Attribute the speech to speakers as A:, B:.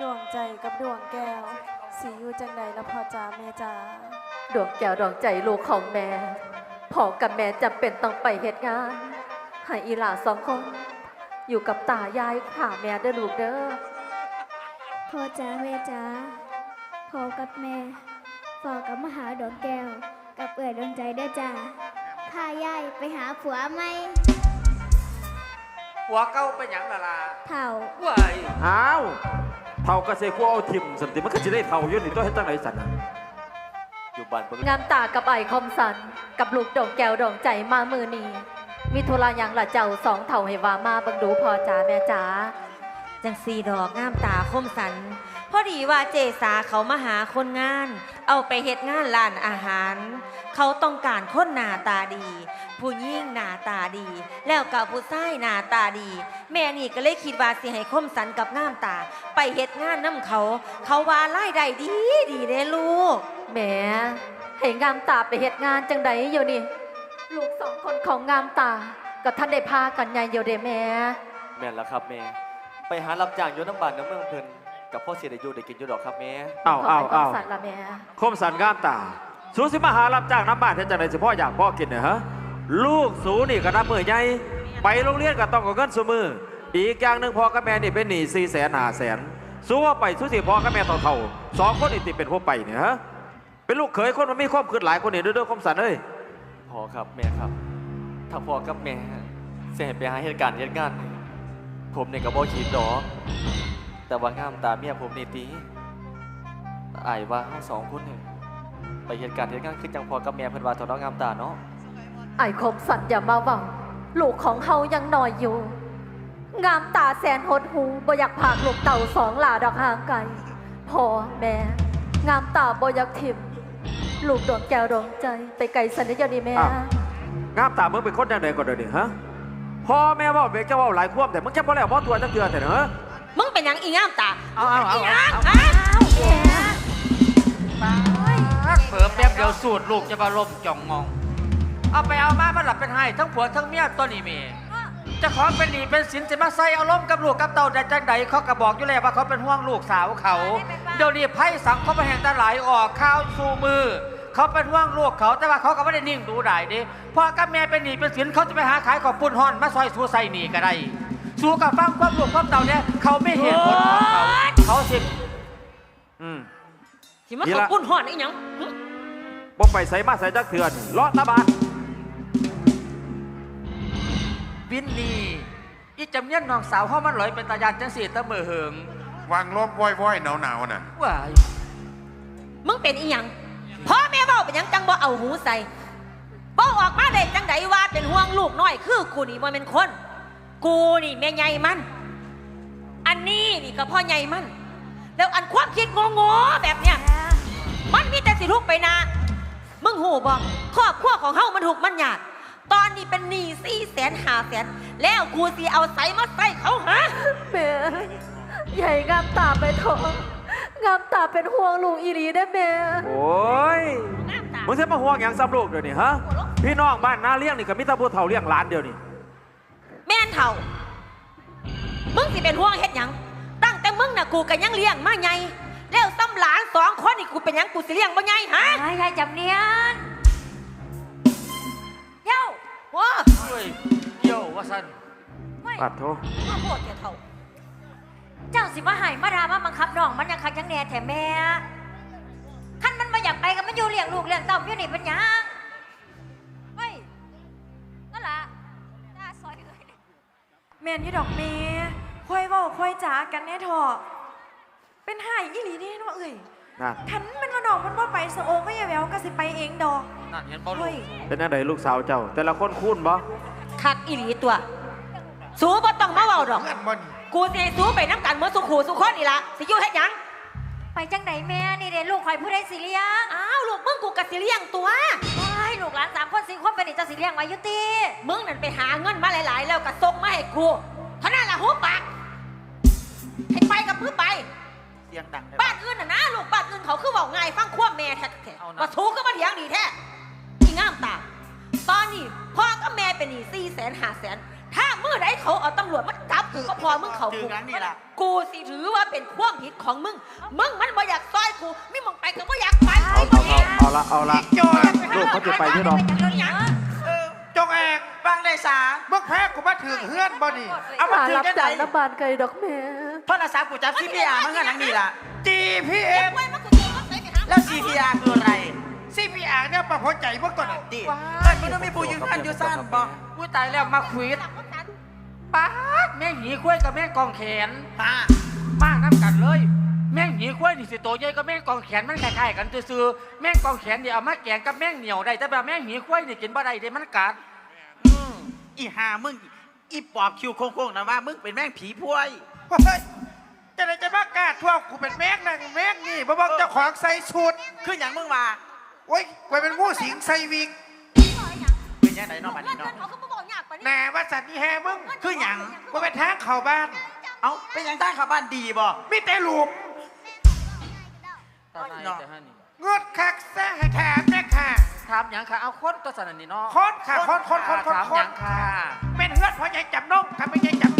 A: ดวงใจกับดวงแก้ว สีอยู่จังใดละพ่อจ๋าแม่จ๋า
B: ดวงแก้วดวงใจลูกของแม่พ่อกับแม่จำเป็นต้องไปเหตุงานให้อีหลาสองคน อยู่กับตายายข่าแม่เด้อลูกเด้อ
C: พ่อจ๋าแม่จ๋าพ่อกับแม่ฝากกับมาหาดอกแก้ว กับเอื่อยดวงใจเด้อจ้าพายายไปหาผัวไหม
D: หัวเก้าเป็นหยังล่ะล่ะ
C: เถ่า
D: ว้าย
E: อ้าว เท่าก็เสกูเอาทิมสันติมันก็จะได้เท่าอยู่นี่ตัวเฮ็ดจังไหนสันน่ะ
D: อยู่บ้านเบิ่ง
B: งามตากับไอ้คมสัน กับลูกดวงแก้วดวงใจมามือนี้มีธุระหยังละเจ้าสองเท่าให้ว่ามาเบังดูพ่อจ๋าแม่จ๋า
F: จังสีดอกงามตาคมสัน พอดีว่าเจสาเขามาหาคนงาน เอาไปเฮ็ดงานร้านอาหาร เขาต้องการคนหน้าตาดี ผู้หญิงหน้าตาดี แล้วกับผู้ชายหน้าตาดี แม่นี่ก็เลยคิดว่าสิให้คมสันกับงามตา ไปเฮ็ดงานน้ำเขา เขาว่ารายได้ดีดีเด้ลูก
B: แหมให้งามตาไปเหตุงานจังใดอยู่นี่ ลูกสองคนของงามตา กับท่านได้พากันใหญ่อยู่เด้แม่
D: แม่นแล้วครับแม่ ไปหารับจ้างอยู่น้ำบ้านน้ำเมืองเพิ่นกับพ่อเสียได้อยู่ได้กินอยู่ดอกครับแม่
E: อ้าวอ้าว
B: ข
E: อ้า
B: ไค
E: ว
B: มสันละแม่
E: คมสันงามตาสูสิมาหารับจ้างน้ำบ้านเฮ็ดจังไหนสิพ่ออยากพ่อกินเนี่ยฮะ ลูกสูนี่ก็นับมือใหญ่ไปโรงเรียนก็ต้องเอาเงินสมือ อีกอย่างหนึ่งพ่อกับแม่นี่เป็นหนี้สี่แสนห้าแสนสู้ว่าไปสู้สิพ่อกับแม่เท่าๆสองคนนี่ติเป็นผู้ไปเนี่ยฮะเป็นลูกเขยคนมันมีความคืดหลายคนเนี่เด้วยๆคมสันเอ้ย
D: พ่อครับแม่ครับ ถ้าพ่อกับแม่เสียไปหาเหตุการณ์เหตุงานนี่ผมเนี่ยก็บ่คิดดอกแต่ว่างามตาเมียผมนี่ตีอายว่าเฮาสองคนเนี่ยไปเหตุการณ์เหตุงานคือจังพ่อกับแม่เพิ่นว่าเท่าน้องงามตาเนาะ
B: ไอ้คมสันอย่ามาหวัง ลูกของเฮายังน้อยอยู่ งามตาแสนหดหูบ่อยากพากลูกเต่าสองหลาดอกห่างไกลพ่อแม่ งามตาบ่อยากทิมลูกดวงแก้วดวงใจ ไปไกลสันนิยานีแม่
E: อ้าว งามตามึงเป็นคนยังไงก่อนเดี๋ยวนี้ฮะพ่อแม่เว่าเบกจะเว่าหลายควบแต่มึงแค่พอแล้วพอตัวจังเตือนแต่เนอะ
F: มึงเป็นหยังอีงามตา
D: เอาเอาเอา
F: อีหยัง
D: เอา
F: ฮะ
G: เผลอแป๊บเดียวสูตรลูกจะมาลมจ่องมอง เอาไปเอามามันหลับเป็นให้ทั้งผัวทั้งเมียตัวนี้เมีเจะของเป็นหนี้เป็นสินจะมาใส่อารมณ์กับลูกกับเต่าได้จังใดเขาก็บอกอยู่แล้วว่าเขาเป็นห่วงลูกสาวเขา เดี๋ยวนี้ไพ่สังคมแห่งตาหลายออกข้าวสู่มือ เขาเป็นห่วงลูกเขาแต่ว่าเขาก็ไม่ได้นิ่งดูได้เดิพ่อกับแม่เป็นหนี้เป็นสินเขาจะไปหาขายของปุ่นห่อนมาซอยสู้ใส่หนีก็ได้สู้กับฟังความลูกความเต่าเนี่ยเขาไม่เห็นผลของเขาเขาสิ
E: อืม
F: สิมา
E: นี่
F: ขอ
E: ละ
F: ปุ้นห่อนอีหยังหึ
E: บ่ไปใส่มาใส่จักเถื่อนเลาะตาบาน
G: วินนี่อีจำเนียนน้องสาวเฮามันลอยเป็นตายานจังสีตะเมือเหิง
H: วางลมว้อยๆหนาวๆน่ะ
G: ว้าย
F: มึงเป็นอีหยังพ่อแม่เบ้าเป็นหยังจังบ่เอาหูใส่บ่ออกมาได้จังใดว่าเป็นห่วงลูกน้อย คือกูนี่บ่เป็นคน กูนี่แม่ใหญ่มัน อันนี้นี่ก็พ่อใหญ่มัน แล้วอันความคิดงงๆแบบเนี้ย มันมีแต่สิทุกข์ไปนะ มึงหูบ่ครอบครัวของเฮามันถูกข์มันยาก ตอนนี้เป็นหนี้สี่แสนห้าแสนแล้วกูสิเอาใส่มาใส่เขาหา
B: แม่ใหญ่งามตาไปเถอะงามตาเป็นห่วงลูกอีหลีได้แม่
E: โอ้ย
F: น้ำตา
E: มึงจะมาห่วงอย่างซ้ำลูกเดี๋ยวนี้ฮะ พี่น้องบ้านนาเลี้ยงนี่ก็มิตรผู้เฒ่าเลี้ยงหลานเดียวนี่
F: แม่นเถ่า มึงสิเป็นห่วงเฮ็ดหยัง ตั้งแต่มึงน่ะกูก็ยังเลี้ยงมาไงแล้วซ้ำหลานสองคนนี่กูเป็นหยังกูสิเลี้ยงบ่ไงฮะ
C: ยายจำเนียนา
G: เฮ้ยเกี่ยวว่าสัน
E: ปัดโท
F: มาโพดแกเถ่า
C: เจ้าสิมาใหายมาดามาบังคับน้องมันยังคักยังแหน่แถมแม่ขั้นมันมาอยากไปก็มันอยู่เลี้ยงลูกเลี้ยงเต้าอยู่นี่เป็นหยังเฮ้ยนั่นล่ะตาซอยเลย
A: แม่นที่ดอกเมค่อยเว้าค่อยจ๋ากันแน่เถอะเป็นหายอีหลีนี่เนาะเอ้ย
E: นั่น
A: คันมันมาดอกมันว่าไปสะโองก็อย่าแววก็สิไปเองดอก
G: นั่นเห็นบ่ลู
A: เฮ้
G: ก
A: ย
E: เป็นยังไงลูกสาวเจ้า แต่ละคนคุ้นบ่
F: คักอีหลีตัว สูบ่ต้องมาเว้าดอก
H: เงินบ่น
F: กูสิให้สูไปน้ำกันเหมือนสุขูสุคนนี่ล่ะสิอยู่เฮ็ดหยัง
C: ไปจังไหนแม่ นี่เด็ลูกคอยผู้ใดสิเลี้ยง
F: อ้าวลูกมึงกูกะสิเลี้ยงตัว
C: ว้ายลูกหลานสามคนสี่คนเป็นนี่เจ้าสิเลี้ยงไว้อยุติ
F: มึงนั่นไปหาเงินมาหลายๆ แล้วก็ส่งมาให้กูเท่านั้นล่ะหูปากให้ไปกับมือไป
G: เสียงดังได้
F: บ้านอื่นน่ะนะลูกบ้านอื่นเขาคือบอกง่ายฟังความแม่แท้ๆว่าสูงก็มาเถียงดีแท้ พ่อกับแม่เป็นหนี้สี่แสนห้าแสนถ้ามึงมื่อใดเขาเอาตำรวจมาจับกูก็พอมึงเขา
I: ถื
F: กู
I: องั้นนี่ล่ะ
F: กูสิถือว่าเป็นความผิดของมึง มึงมันบ่อยากซอยกูไม่มึงไปก็บ่อยากไป
E: เอาเอาเอาเอาละเอาละ
H: โจร
E: ลูกเขาจะไปที่ดอก
H: จงเอก
I: บางได้สา
H: เมื่อแพ้กูมาถึงเฮือนบ่ดี
I: เอามา
B: หา
I: ถือ
B: รับ
I: จัง
B: จา
I: ได
B: กน้ำบานไกลดอกแม่
I: โทรศัพท์กูจับ CPR มันก็หนังนี่ล่ะ
H: จีพีเอ็ม
I: แล้ว CPR คืออะไร
H: ซีพีอาร์เนี่ยประหัวใจพวกตัวนั้น
I: ดิเอ้ยมันต้องมีผู้ยืนยันอยู่สั้นบอก
G: อุ้ยตายแล้วมาควิดป๊าดแม่งหนีคุ้ยกับแม่งกองแขน
I: มา
G: มากน้ำกันเลย แม่งหนีคุ้ยนี่สิโตใหญ่กับแม่งกองแขนมันคล้ายๆกันซื่อๆแม่งกองแขนนี่เอามาแกงกับแม่งเหนียวได้แต่แบบแม่งหนีคุ้ยนี่กินบ่ได้เด้มันกัด
I: อืมอีหามึง อีปอบคิวโค้งๆนะว่า มึงเป็นแม่งผีพวย
H: เฮ้ยจะไหนจะมากล้าทั่วกูเป็นแม็กนั่งแม็กนี่บ่บอกเจ้าของใส่สูตร
I: คืออย่างมึงมา
H: โอ้ยกูเป็นงูสิงใส่วิก
I: เป็นยังไงเนาะบัดนี้เนาะ
H: แหน่ว่าสัตว์นี่แฮมึง
I: คืออย่าง
H: กูเป็นทางเข้าบ้าน
I: เอาเป็นยังตั้งเข้าบ้านดีบ่
H: มีแต่หลุม
G: ตาย
I: เนาะ
G: แต่ฮั่นนี่
H: เงือดคักซะให้แถมแม่ค่ะ
G: ถามหยังค่ะเอาคนตัวสนันนี่เนาะ
H: ค้อนค่ะค้อนค้อนค้อนค้อน
G: ถาม
H: ค้
G: ห
H: อ
G: ยั
H: น
G: งค่ะ
H: แม่นเฮือดเพราะยายจับน้องทำไม่ยายจับ